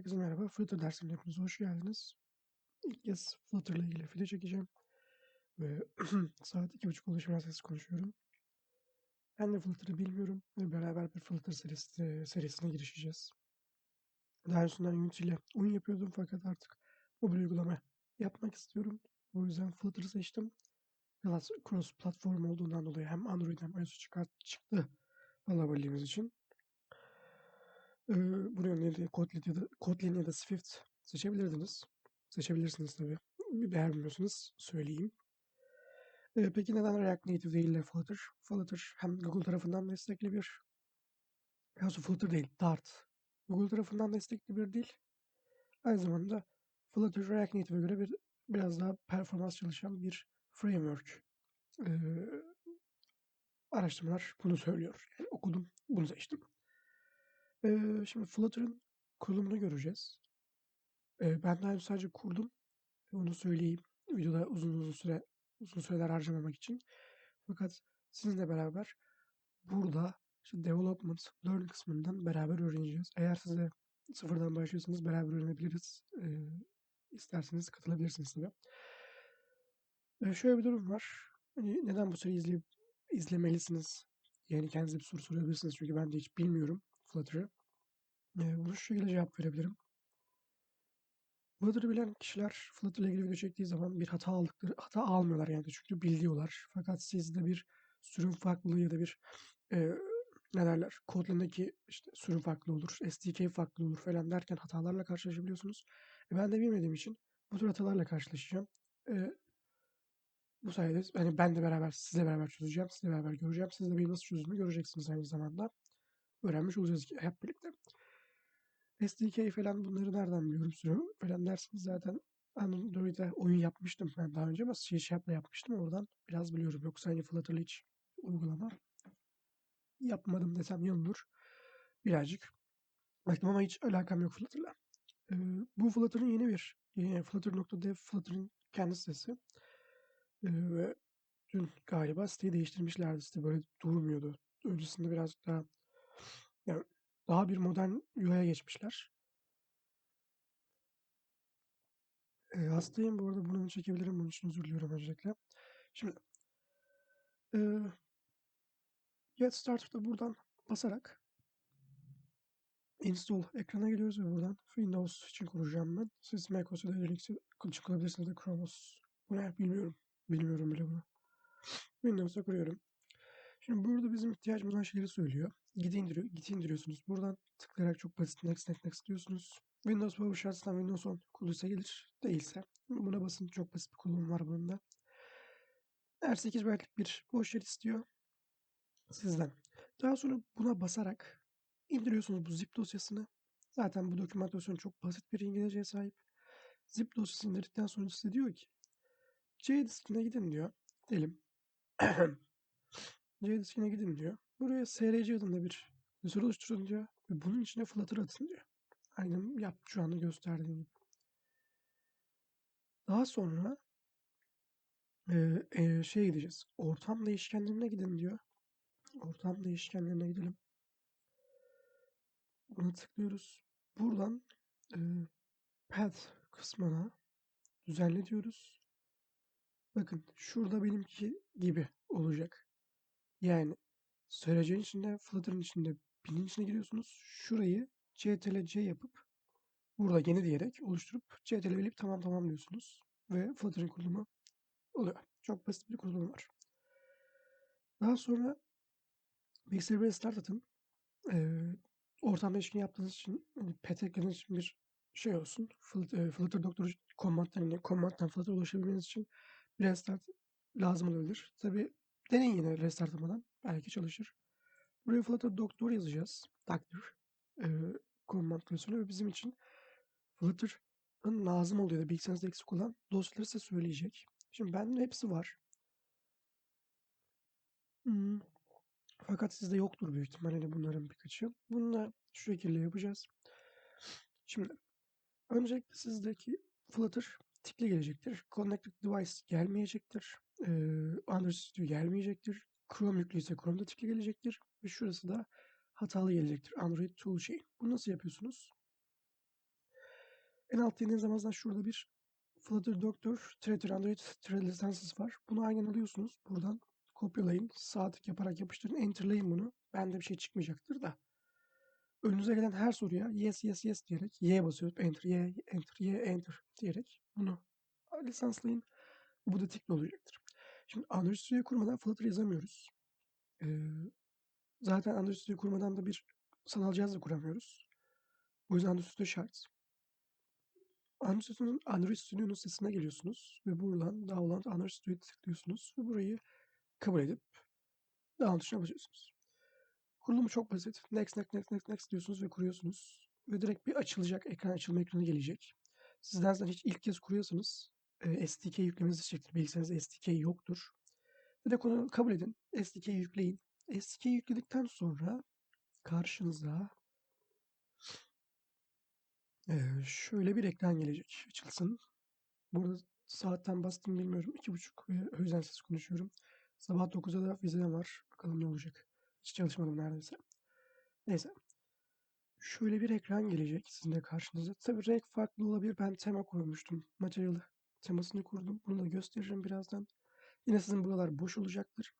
Herkese merhaba. Flutter dersine hepiniz hoş geldiniz. İlk kez Flutter ile ilgili video çekeceğim. Ve saat iki buçuk oldu biraz ses konuşuyorum. Ben de Flutter'ı bilmiyorum ve beraber bir Flutter serisi, serisine girişeceğiz. Daha önceden Unity ile oyun yapıyordum fakat artık mobil uygulama yapmak istiyorum. O yüzden Flutter'ı seçtim. Cross platform olduğundan dolayı hem Android hem iOS çıkart, çıktı alabildiğimiz için. Ee, buraya Kotlin ya da, Kotlin ya da Swift seçebilirdiniz. Seçebilirsiniz tabii. Eğer bilmiyorsanız söyleyeyim. Ee, peki neden React Native değil de Flutter? Flutter hem Google tarafından destekli bir Yalnız Flutter değil, Dart. Google tarafından destekli bir dil. Aynı zamanda Flutter React Native'e göre bir biraz daha performans çalışan bir framework. Ee, araştırmalar bunu söylüyor. Yani okudum, bunu seçtim. Ee, şimdi Flutter'ın kurulumunu göreceğiz. Ee, ben daha önce sadece kurdum. Onu söyleyeyim. Videoda uzun uzun süre uzun süreler harcamamak için. Fakat sizinle beraber burada işte development, learn kısmından beraber öğreneceğiz. Eğer siz de sıfırdan başlıyorsanız beraber öğrenebiliriz. Ee, isterseniz katılabilirsiniz tabii. Ee, şöyle bir durum var. Hani neden bu seriyi izleyip izlemelisiniz? Yani kendinize bir soru sorabilirsiniz. Çünkü ben de hiç bilmiyorum Flutter'ı. Ee, bunu şu şekilde cevap verebilirim. Flutter'ı bilen kişiler Flutter ile ilgili video çektiği zaman bir hata aldıkları hata almıyorlar yani çünkü biliyorlar. Fakat sizde bir sürüm farklılığı ya da bir e, ne derler Kotlin'deki işte sürüm farklı olur, SDK farklı olur falan derken hatalarla karşılaşabiliyorsunuz. E, ben de bilmediğim için bu tür hatalarla karşılaşacağım. E, bu sayede hani ben de beraber sizle beraber çözeceğim, sizle beraber göreceğim. Siz de benim nasıl çözdüğümü göreceksiniz aynı zamanda. Öğrenmiş olacağız hep birlikte. SDK falan bunları nereden biliyorum sürüm falan dersiniz zaten Android'e oyun yapmıştım ben daha önce ama C Sharp'la yapmıştım oradan biraz biliyorum. Yoksa hani Flutter'la hiç uygulama yapmadım desem yanılır. Birazcık. Baktım ama hiç alakam yok Flutter'la. Ee, bu Flutter'ın yeni bir yeni Flutter.dev Flutter'ın kendi sitesi. Ee, ve dün galiba siteyi değiştirmişlerdi. Site böyle durmuyordu. Öncesinde birazcık daha yani daha bir modern UI'ye geçmişler. E, hastayım bu arada bunu çekebilirim. Bunun için özür diliyorum öncelikle. Şimdi e, Get Started'da buradan basarak Install ekrana geliyoruz ve buradan Windows için kuracağım ben. Siz macOS ya da Linux için kurabilirsiniz de Chrome OS. Bu bilmiyorum. Bilmiyorum bile bunu. Windows'a kuruyorum. Şimdi burada bizim ihtiyacımız olan şeyleri söylüyor. Git indiriyor, git indiriyorsunuz. Buradan tıklayarak çok basit next next next diyorsunuz. Windows PowerShell'dan Windows 10 kuruluysa gelir. Değilse buna basın. Çok basit bir kullanım var bunun da. Eğer 8 byte'lik bir boş yer istiyor sizden. Daha sonra buna basarak indiriyorsunuz bu zip dosyasını. Zaten bu dokümantasyon çok basit bir İngilizceye sahip. Zip dosyasını indirdikten sonra size diyor ki C diskine gidin diyor. Gidelim. C diskine gidin diyor. Buraya SRC adında bir klasör oluşturun diyor. Ve bunun içine Flutter atın diyor. Aynen yap şu anda gösterdiğim gibi. Daha sonra e, e, şey gideceğiz. Ortam değişkenlerine gidin diyor. Ortam değişkenlerine gidelim. Buna tıklıyoruz. Buradan e, path kısmına düzenle diyoruz. Bakın şurada benimki gibi olacak. Yani söyleyeceğin içinde, Flutter'ın içinde, pinin içine giriyorsunuz. Şurayı CTRL-C yapıp burada yeni diyerek oluşturup CTRL tamam tamam diyorsunuz. Ve Flutter'ın kurulumu oluyor. Çok basit bir kurulum var. Daha sonra bilgisayarı restart atın. Ee, ortamda ilişkin yaptığınız için yani PTK'nız için bir şey olsun. Flutter, Flutter Doktor command'dan, yani command'dan Flutter ulaşabilmeniz için bir restart lazım olabilir. Tabi deneyin yine restart atmadan. Belki çalışır. Buraya Flutter Doktor yazacağız. Doctor. Ee, command klasörü ve bizim için Flutter'ın lazım oluyor da bilgisayarınızda eksik olan dosyaları size söyleyecek. Şimdi bende hepsi var. Hmm. Fakat sizde yoktur büyük ihtimalle bunların birkaçı. Bunu da şu şekilde yapacağız. Şimdi öncelikle sizdeki Flutter tikli gelecektir. Connected Device gelmeyecektir. Ee, Android Studio gelmeyecektir. Chrome yüklüyse Chrome'da tikli gelecektir. Ve şurası da hatalı gelecektir. Android Toolchain. Bunu nasıl yapıyorsunuz? En altta indiğiniz zaman şurada bir Flutter Doctor Threader Android Thread lisansısı var. Bunu aynen alıyorsunuz. Buradan kopyalayın. Sağ tık yaparak yapıştırın. Enter'layın bunu. Bende bir şey çıkmayacaktır da. Önünüze gelen her soruya yes yes yes diyerek Y'ye basıyoruz. Enter, Y, enter, Y, enter diyerek bunu lisanslayın. Bu da tıklı olacaktır. Şimdi Android Studio kurmadan Flutter yazamıyoruz. Ee, zaten Android Studio kurmadan da bir sanal cihaz da kuramıyoruz. O yüzden Android Studio şart. Android Studio'nun Android Studio'nun sitesine geliyorsunuz ve buradan download Android Studio'ya tıklıyorsunuz ve burayı kabul edip download tuşuna basıyorsunuz. Kurulumu çok basit. Next, next, next, next, next diyorsunuz ve kuruyorsunuz. Ve direkt bir açılacak ekran, açılma ekranı gelecek. Sizden zaten hiç ilk kez kuruyorsanız SDK yüklemenizi çektir. Bilgisayarınızda SDK yoktur. Bir de konu kabul edin. SDK yükleyin. SDK yükledikten sonra karşınıza şöyle bir ekran gelecek. Açılsın. Burada saatten bastım bilmiyorum. İki buçuk ve özen ses konuşuyorum. Sabah 9'da da vizem var. Bakalım ne olacak. Hiç çalışmadım neredeyse. Neyse. Şöyle bir ekran gelecek sizin de karşınıza. Tabii renk farklı olabilir. Ben tema koymuştum. Material temasını kurdum. Bunu da gösteririm birazdan. Yine sizin buralar boş olacaktır.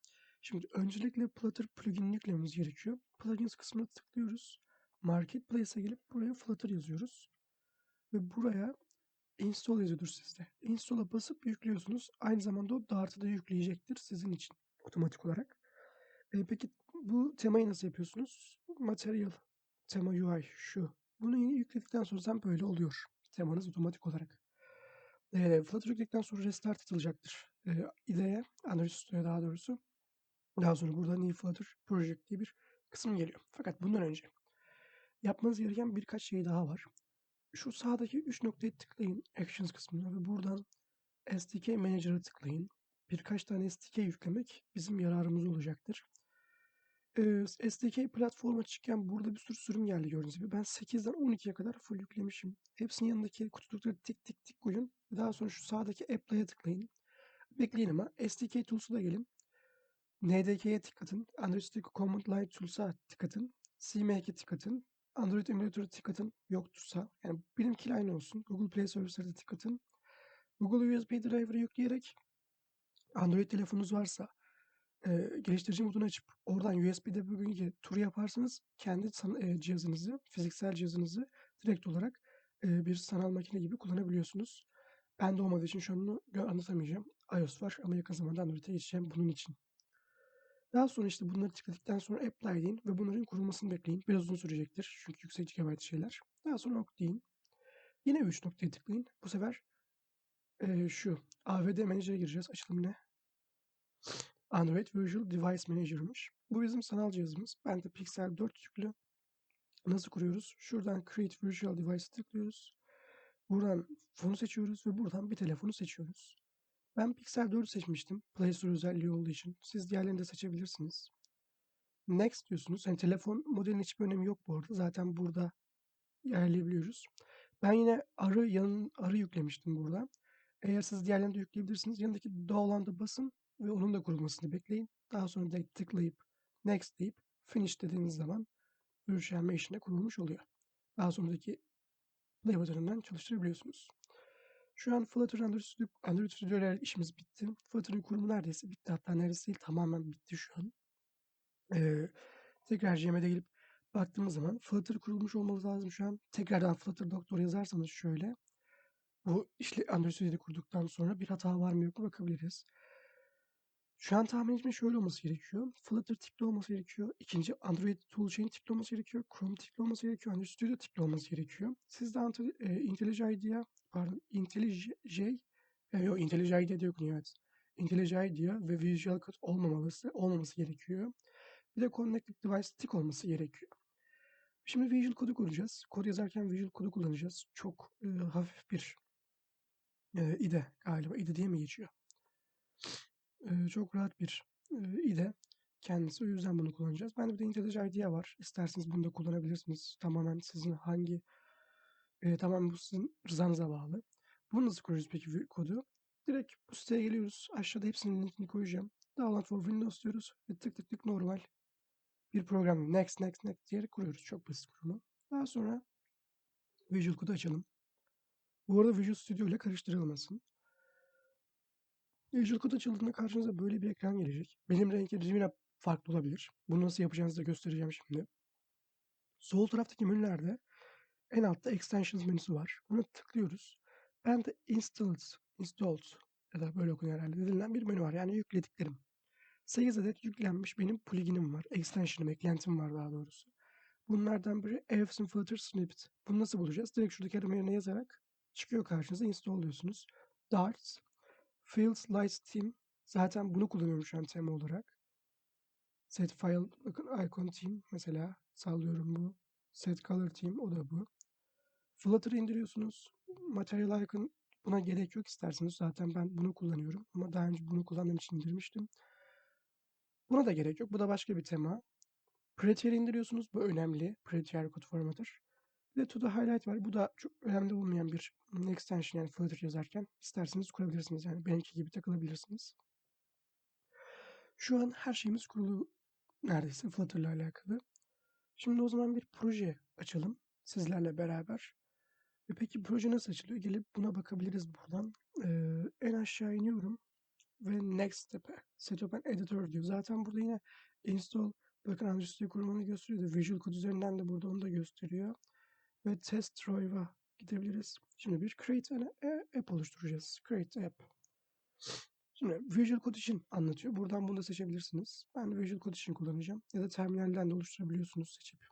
Şimdi öncelikle Flutter plugin yüklememiz gerekiyor. Plugins kısmına tıklıyoruz. Marketplace'e gelip buraya Flutter yazıyoruz. Ve buraya install yazıyordur sizde. Install'a basıp yüklüyorsunuz. Aynı zamanda o Dart'ı da yükleyecektir sizin için otomatik olarak. E, peki bu temayı nasıl yapıyorsunuz? Material, tema UI şu. Bunu yeni yükledikten sonra böyle oluyor. Temanız otomatik olarak. E, Flutter yükledikten sonra restart atılacaktır. E, IDE'ye, Android Studio'ya daha doğrusu. Daha sonra burada New Flutter Project diye bir kısım geliyor. Fakat bundan önce yapmanız gereken birkaç şey daha var. Şu sağdaki 3 noktayı tıklayın Actions kısmına ve buradan SDK Manager'a tıklayın. Birkaç tane SDK yüklemek bizim yararımız olacaktır. Ee, SDK platforma çıkken burada bir sürü sürüm geldi gördüğünüz gibi. Ben 8'den 12'ye kadar full yüklemişim. Hepsinin yanındaki kutucukları tik tik tik koyun. Daha sonra şu sağdaki Apply'a tıklayın. Bekleyin ama SDK Tools'a da gelin. NDK'ye tıklatın. Android Studio Command Line Tools'a tıklatın. CMake'e tıklatın. Android Emulator'a tıklatın. Yoktursa. Yani benimkiyle aynı olsun. Google Play Service'lere tıklatın. Google USB Driver'ı yükleyerek Android telefonunuz varsa e, geliştirici modunu açıp oradan USB'de bugünkü turu yaparsanız kendi e, cihazınızı, fiziksel cihazınızı direkt olarak e, bir sanal makine gibi kullanabiliyorsunuz. Ben de olmadığı için şu an bunu anlatamayacağım. iOS var ama yakın zamanda Android'e geçeceğim bunun için. Daha sonra işte bunları tıkladıktan sonra apply deyin ve bunların kurulmasını bekleyin. Biraz uzun sürecektir çünkü yüksek GB şeyler. Daha sonra ok deyin. Yine 3 noktaya tıklayın. Bu sefer e, şu AVD Manager'a gireceğiz. Açılım ne? Android Virtual Device Manager'mış. Bu bizim sanal cihazımız. Ben de Pixel 4 yüklü. Nasıl kuruyoruz? Şuradan Create Virtual Device tıklıyoruz. Buradan fonu seçiyoruz ve buradan bir telefonu seçiyoruz. Ben Pixel 4'ü seçmiştim. Play Store özelliği olduğu için. Siz diğerlerini de seçebilirsiniz. Next diyorsunuz. Yani telefon modelinin hiçbir önemi yok bu arada. Zaten burada ayarlayabiliyoruz. Ben yine arı yanın arı yüklemiştim burada. Eğer siz diğerlerini de yükleyebilirsiniz. Yanındaki download'a basın ve onun da kurulmasını bekleyin. Daha sonra da tıklayıp next deyip finish dediğiniz zaman Virtual Machine'e kurulmuş oluyor. Daha sonraki play butonundan çalıştırabiliyorsunuz. Şu an Flutter Android Studio, Android Studio ile işimiz bitti. Flutter'ın kurumu neredeyse bitti. Hatta neredeyse değil tamamen bitti şu an. Ee, tekrar GM'de gelip baktığımız zaman Flutter kurulmuş olması lazım şu an. Tekrardan Flutter Doktor yazarsanız şöyle. Bu işte Android Studio'da kurduktan sonra bir hata var mı yok mu bakabiliriz. Şu an tahmin etme şöyle olması gerekiyor. Flutter tipli olması gerekiyor. İkinci Android Toolchain tipli olması gerekiyor. Chrome tipli olması gerekiyor. Android Studio tipli olması gerekiyor. Siz de e, IntelliJ IDEA, pardon IntelliJ, e, yok IntelliJ IDEA yok evet. IntelliJ IDEA ve Visual Code olmaması, olmaması gerekiyor. Bir de Connected Device Stick olması gerekiyor. Şimdi Visual Code'u kuracağız. Kod yazarken Visual Code'u kullanacağız. Çok e, hafif bir e, IDE galiba. IDE diye mi geçiyor? Çok rahat bir IDE kendisi. O yüzden bunu kullanacağız. Bende bir de IntelliJ IDEA var. İsterseniz bunu da kullanabilirsiniz. Tamamen sizin hangi e, tamamen bu sizin rızanıza bağlı. Bunu nasıl kuruyoruz peki kodu? Direkt bu siteye geliyoruz. Aşağıda hepsinin linkini koyacağım. Download for Windows diyoruz. Ve tık tık tık normal bir program. Next, next, next diyerek kuruyoruz. Çok basit kurumu. Daha sonra Visual Code'u açalım. Bu arada Visual Studio ile karıştırılmasın. Visual Code açıldığında karşınıza böyle bir ekran gelecek. Benim renklerim yine farklı olabilir. Bunu nasıl yapacağınızı da göstereceğim şimdi. Sol taraftaki menülerde en altta Extensions menüsü var. Buna tıklıyoruz. Ben de Installed, Installed ya da böyle okunuyor herhalde denilen bir menü var. Yani yüklediklerim. 8 adet yüklenmiş benim pluginim var. Extension'ım, eklentim var daha doğrusu. Bunlardan biri Ewson Filter Snippet. Bunu nasıl bulacağız? Direkt şuradaki arama yerine yazarak çıkıyor karşınıza. Install diyorsunuz. Darts, Fields Lights Team. Zaten bunu kullanıyorum şu an tema olarak. Set File, bakın Icon Team mesela sallıyorum bu. Set Color Team o da bu. Flutter indiriyorsunuz. Material Icon buna gerek yok isterseniz. Zaten ben bunu kullanıyorum. Ama daha önce bunu kullandığım için indirmiştim. Buna da gerek yok. Bu da başka bir tema. Prettier indiriyorsunuz. Bu önemli. Prettier Code Formatter. Bir de To the Highlight var. Bu da çok önemli olmayan bir extension yani Flutter yazarken. isterseniz kurabilirsiniz. Yani benimki gibi takılabilirsiniz. Şu an her şeyimiz kurulu neredeyse Flutter ile alakalı. Şimdi o zaman bir proje açalım sizlerle beraber. E peki proje nasıl açılıyor? Gelip buna bakabiliriz buradan. Ee, en aşağı iniyorum ve Next Step'e Setup an Editor diyor. Zaten burada yine Install bakın Android kurulumunu gösteriyor. Visual Code üzerinden de burada onu da gösteriyor. Ve Test Drive'a gidebiliriz. Şimdi bir Create an App oluşturacağız. Create App. Şimdi Visual Code için anlatıyor. Buradan bunu da seçebilirsiniz. Ben Visual Code için kullanacağım. Ya da terminalden de oluşturabiliyorsunuz seçip.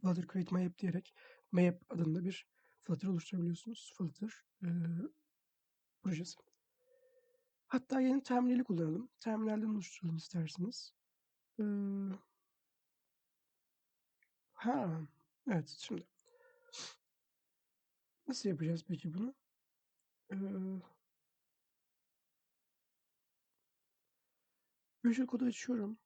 Flutter Create My App diyerek My App adında bir Flutter oluşturabiliyorsunuz. Flutter e, projesi. Hatta yeni terminali kullanalım. Terminalden oluşturalım isterseniz. Ee, ha, evet şimdi. Nasıl yapacağız peki bunu? Ee, Visual Code'u açıyorum.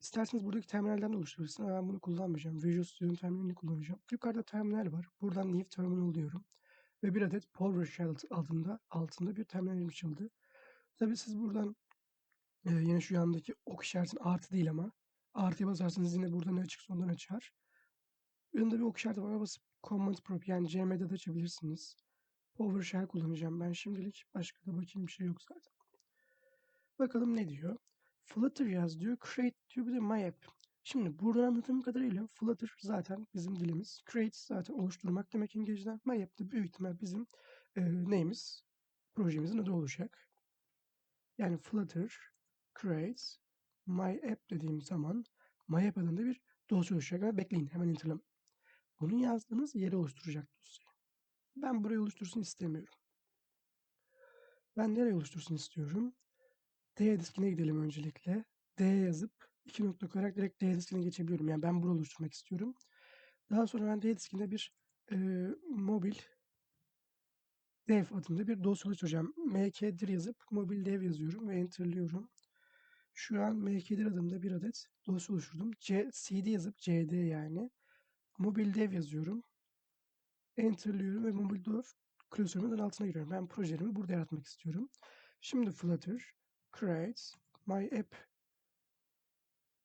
İsterseniz buradaki terminalden de oluşturabilirsiniz. Ben bunu kullanmayacağım. Visual Studio'nun terminalini kullanacağım. Yukarıda terminal var. Buradan New Terminal diyorum. Ve bir adet PowerShell altında, altında bir terminal açıldı. Tabii siz buradan e, yine şu yandaki ok işaretin artı değil ama artıya basarsanız yine burada ne açıksa ondan açar. Yanında bir ok işareti var. Basıp Command Prop yani CM'de de açabilirsiniz. PowerShell kullanacağım ben şimdilik. Başka da bakayım bir şey yok zaten. Bakalım ne diyor. Flutter yaz diyor. Create diyor. Bir de My App. Şimdi buradan anladığım kadarıyla Flutter zaten bizim dilimiz. Create zaten oluşturmak demek İngilizce'den. My App de büyük ihtimal bizim e, neyimiz? Projemizin adı olacak. Yani Flutter creates my app dediğim zaman my app adında bir dosya oluşacak ama bekleyin hemen intilim. Bunu yazdığınız yere oluşturacak dosyayı. Ben burayı oluştursun istemiyorum. Ben nereye oluştursun istiyorum? D diskine gidelim öncelikle. D yazıp iki nokta koyarak direkt D diskine geçebiliyorum. Yani ben burayı oluşturmak istiyorum. Daha sonra ben D diskinde bir e, mobil dev adında bir dosya oluşturacağım. mkdir yazıp mobil dev yazıyorum ve enterliyorum. Şu an mkdir adında bir adet dosya oluşturdum. C, cd yazıp cd yani. Mobil dev yazıyorum. Enterliyorum ve mobil dev klasörümün altına giriyorum. Ben projelerimi burada yaratmak istiyorum. Şimdi Flutter create my app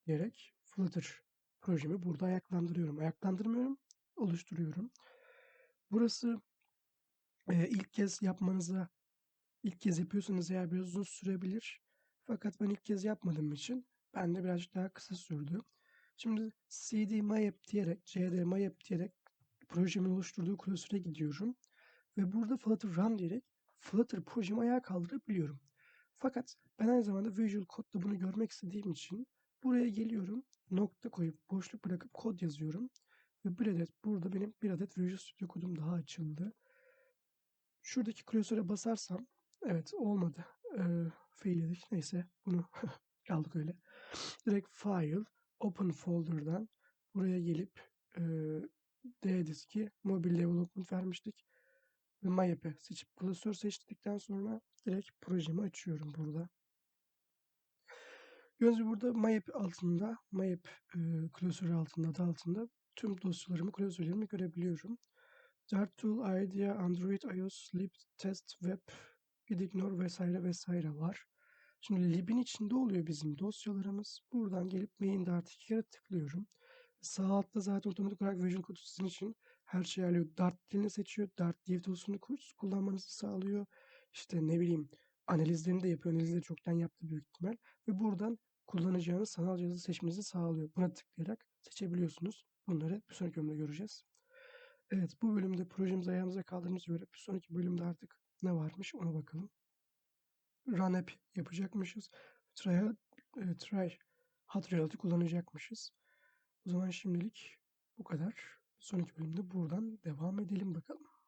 diyerek Flutter projemi burada ayaklandırıyorum. Ayaklandırmıyorum, oluşturuyorum. Burası e, ilk kez yapmanıza, ilk kez yapıyorsanız eğer biraz uzun sürebilir. Fakat ben ilk kez yapmadığım için ben de birazcık daha kısa sürdü. Şimdi cd myapp diyerek, cd myapp diyerek projemin oluşturduğu klasöre gidiyorum. Ve burada Flutter Run diyerek Flutter projemi ayağa kaldırabiliyorum. Fakat ben aynı zamanda Visual Code'da bunu görmek istediğim için buraya geliyorum. Nokta koyup boşluk bırakıp kod yazıyorum. Ve bir adet burada benim bir adet Visual Studio kodum daha açıldı. Şuradaki klasöre basarsam evet olmadı. Ee, fail dedik. Neyse bunu kaldık öyle. Direkt file open folder'dan buraya gelip e, D diski mobile development vermiştik. Ve MyApp'e seçip klasör seçtikten sonra direkt projemi açıyorum burada. Gördüğünüz burada MyApp altında, MyApp e, klasörü altında da altında tüm dosyalarımı, klasörlerimi görebiliyorum. Dartool, IDEA, Android, iOS, Sleep, Test, Web, Ignore vesaire vesaire var. Şimdi lib'in içinde oluyor bizim dosyalarımız. Buradan gelip main dart iki kere tıklıyorum. Sağ altta zaten otomatik olarak Visual Code sizin için her şeyi ayarlıyor. Dart dilini seçiyor. Dart div tools'unu ku- kullanmanızı sağlıyor. İşte ne bileyim analizlerini de yapıyor. Analizleri çoktan yaptı büyük ihtimal. Ve buradan kullanacağınız sanal cihazı seçmenizi sağlıyor. Buna tıklayarak seçebiliyorsunuz. Bunları bir sonraki bölümde göreceğiz. Evet bu bölümde projemizi ayağımıza kaldırdığımıza göre bir sonraki bölümde artık ne varmış ona bakalım. Run app yapacakmışız. Try, e, try Hot Reality kullanacakmışız. O zaman şimdilik bu kadar. Sonraki bölümde buradan devam edelim bakalım.